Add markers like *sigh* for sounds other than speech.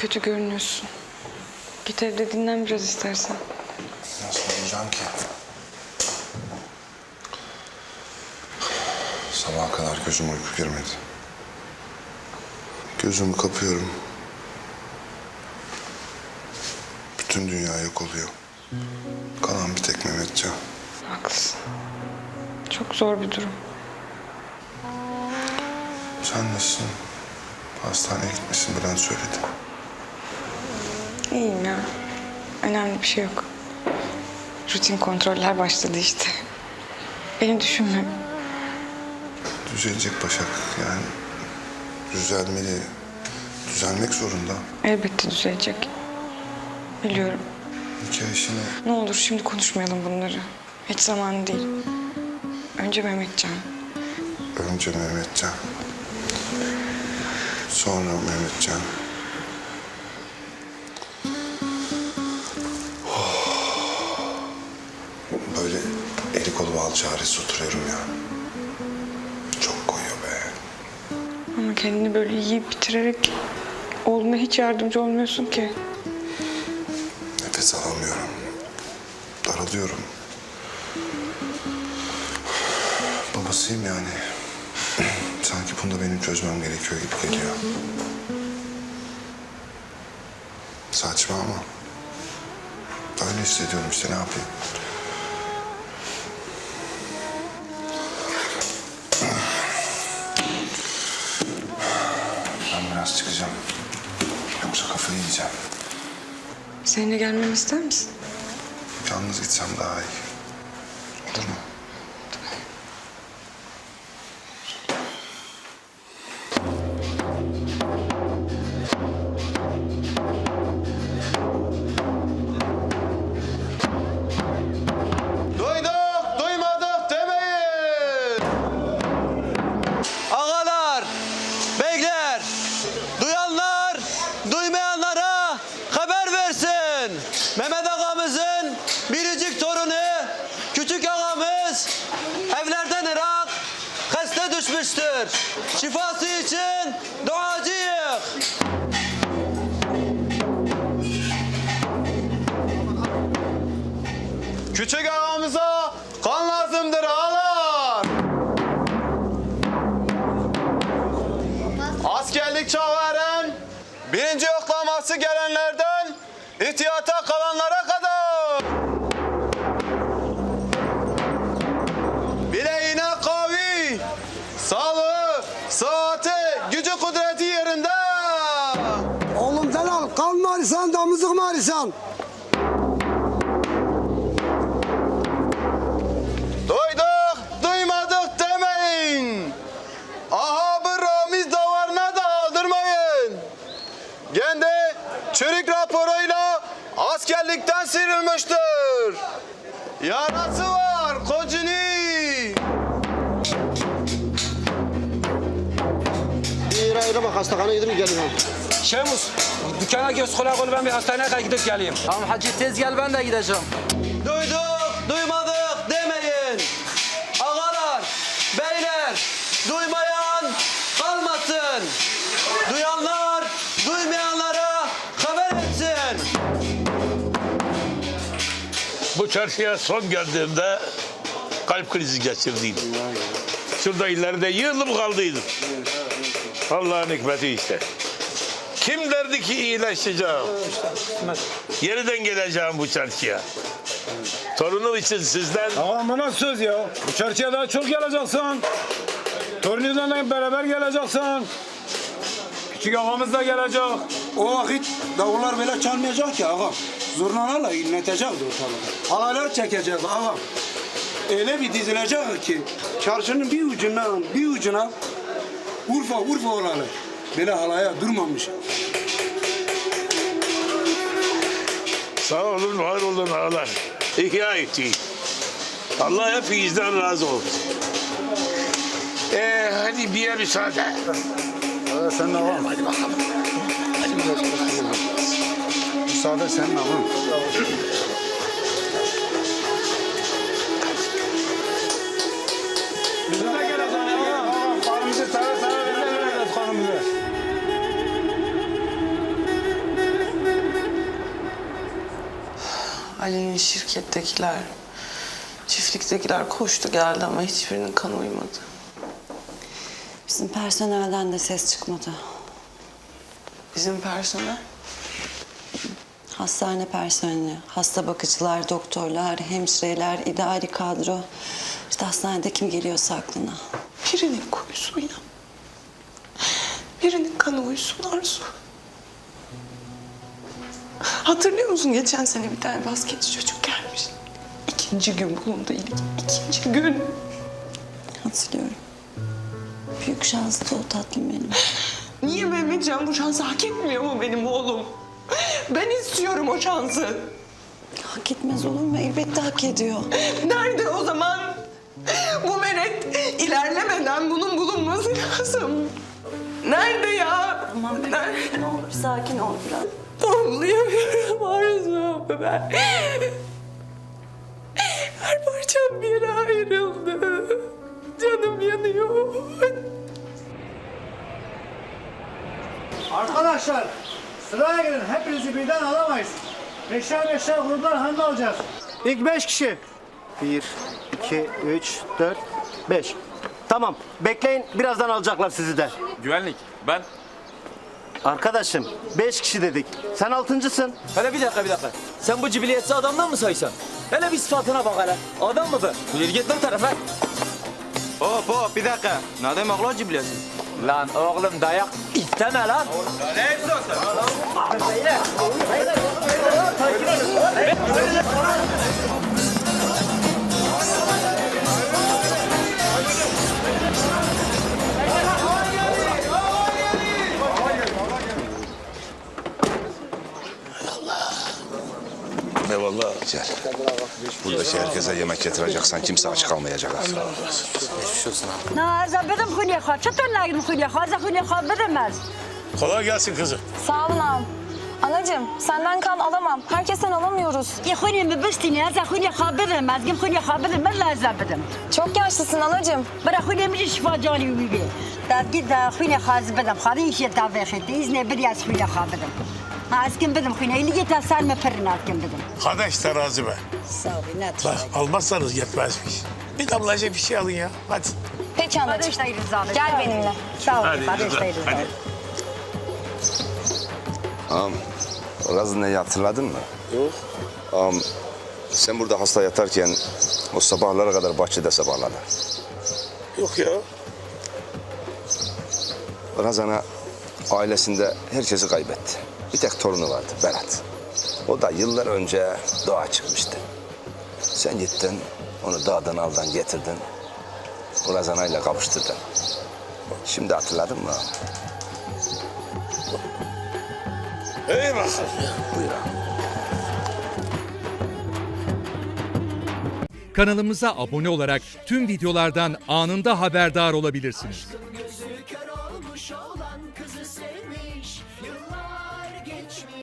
kötü görünüyorsun. Git evde dinlen biraz istersen. Nasıl uyuyacağım ki? Sabaha kadar gözüm uyku girmedi. Gözümü kapıyorum. Bütün dünya yok oluyor. Kalan bir tek Mehmetcan. Haklısın. Çok zor bir durum. Sen nasılsın? Hastaneye gitmişsin Bülent söyledi. İyiyim ya. Önemli bir şey yok. Rutin kontroller başladı işte. Beni düşünme. Düzelecek Başak yani. Düzelmeli. Düzelmek zorunda. Elbette düzelecek. Biliyorum. Nikah işini Ne olur şimdi konuşmayalım bunları. Hiç zamanı değil. Önce Mehmetcan. önce Mehmetcan. Sonra Mehmetcan. Bağlı çaresiz oturuyorum ya. Çok koyuyor be. Ama kendini böyle yiyip bitirerek oğluna hiç yardımcı olmuyorsun ki. Nefes alamıyorum. Daralıyorum. Babasıyım yani. *clears throat* Sanki bunu da benim çözmem gerekiyor gibi geliyor. Saçma ama. Öyle hissediyorum işte ne yapayım. Ben biraz çıkacağım. Yoksa kafayı yiyeceğim. Seninle gelmemi ister misin? Yalnız gitsem daha iyi. Olur mu? Düşmüştür. Şifası için duacıyız. Küçük ağamıza arıyorsan? Duyduk, duymadık demeyin. Aha bu Ramiz davarına da aldırmayın. Kendi çürük raporuyla askerlikten sıyrılmıştır. Yarası var kocuni. Bir ayrı bak hastaneye gidip geliyorum. Şemus, dükkana göz kulak ol ben bir hastaneye kadar gidip geleyim. Tamam hacı tez gel ben de gideceğim. Duyduk, duymadık demeyin. Ağalar, beyler, duymayan kalmasın. Duyanlar, duymayanlara haber etsin. Bu çarşıya son geldiğimde kalp krizi geçirdiydim. Şurada ileride yığılıp kaldıydım. Allah'ın hikmeti işte. Kim derdi ki iyileşeceğim? Yeniden geleceğim bu çarşıya. Torunum için sizden Ağam bu nasıl söz ya? Bu çarşıya daha çok geleceksin. Torununla beraber geleceksin. Küçük ağamız da gelecek. O vakit davullar böyle çalmayacak ki ağam. Zurnalarla inletecek ortalığı. Halaylar çekecek ağam. Öyle bir dizilecek ki çarşının bir ucundan bir ucuna Urfa Urfa olalı. Böyle halaya durmamış. sağ olun, var olun ağalar. İhya etti. Allah hepinizden razı olsun. Ee, hadi bir yer müsaade. Ee, sen de ağam. Hadi bakalım. Müsaade senin ağam. Biz Ali'nin şirkettekiler, çiftliktekiler koştu geldi ama hiçbirinin kanı uymadı. Bizim personelden de ses çıkmadı. Bizim personel Hastane personeli, hasta bakıcılar, doktorlar, hemşireler, idari kadro. İşte hastanede kim geliyorsa aklına. birinin koysun ya. Birinin kanı uysun Arzu. Hatırlıyor musun geçen sene bir tane basketçi çocuk gelmiş. İkinci gün bulundu ilk. ikinci gün. Hatırlıyorum. Büyük şanstı o tatlım benim. *laughs* Niye Mehmetcan bu şansı hak etmiyor mu benim oğlum? Ben istiyorum o şansı. Hak etmez olur mu? Elbette hak ediyor. Nerede o zaman? Bu meret ilerlemeden bunun bulunması lazım. Nerede ya? Tamam Nerede? ne olur sakin ol biraz. Anlayamıyorum Arzu ben. Her parçam bir yere ayrıldı. Canım yanıyor. Arkadaşlar sıraya girin. Hepinizi birden alamayız. Beşer beşer gruplar halinde alacağız. İlk beş kişi. Bir, iki, üç, dört, beş. Tamam. Bekleyin. Birazdan alacaklar sizi de. Güvenlik. Ben. Arkadaşım beş kişi dedik. Sen altıncısın. Hele bir dakika bir dakika. Sen bu cibiliyetsiz adamdan mı saysan? Hele bir sıfatına bak hele. Adam mı bu? Yürü git lan tarafa. Hop hop bir dakika. Ne demek lan cibiliyetsiz? Lan oğlum dayak isteme lan. Eyvallah. Hacer. Buradaki şey herkese yemek getireceksen kimse aç kalmayacak. Geçmiş olsun abi. Ne arza bedim hülyek ha. Çıtırla gidin hülyek ha. Arza hülyek ha bedemez. Kolay gelsin kızım. Sağ olun ağam. Anacığım senden kan alamam. Herkesten alamıyoruz. Ya hülyek mi bıçtın ya? Arza hülyek ha bedemez. Kim hülyek ha bedemez la arza bedim. Çok yaşlısın anacığım. Bırak hülyek mi şifacı alayım gibi. Davgit da hülyek ha zibedem. Karın işe davayet. İzne bir yaz hülyek ha bedem. Az Askin bedim hüneyli yeter sarma perin askin bedim. Kardeş terazi be. Sağ ol inat. Bak almazsanız yetmezmiş. Bir damlacık bir şey alın ya. Hadi. Peki anacığım. Barış dayı rızalı. Gel benimle. Sağ ol. Hadi, Barış dayı rızalı. Ağam, o hatırladın mı? Yok. Ağam, sen burada hasta yatarken o sabahlara kadar bahçede sabahladı. Yok ya. Razan'a ailesinde herkesi kaybetti. Bir tek torunu vardı Berat. O da yıllar önce doğa çıkmıştı. Sen gittin, onu dağdan aldan getirdin. O Razana'yla kavuşturdun. Şimdi hatırladın mı? İyi bakalım. Buyur. Kanalımıza abone olarak tüm videolardan anında haberdar olabilirsiniz.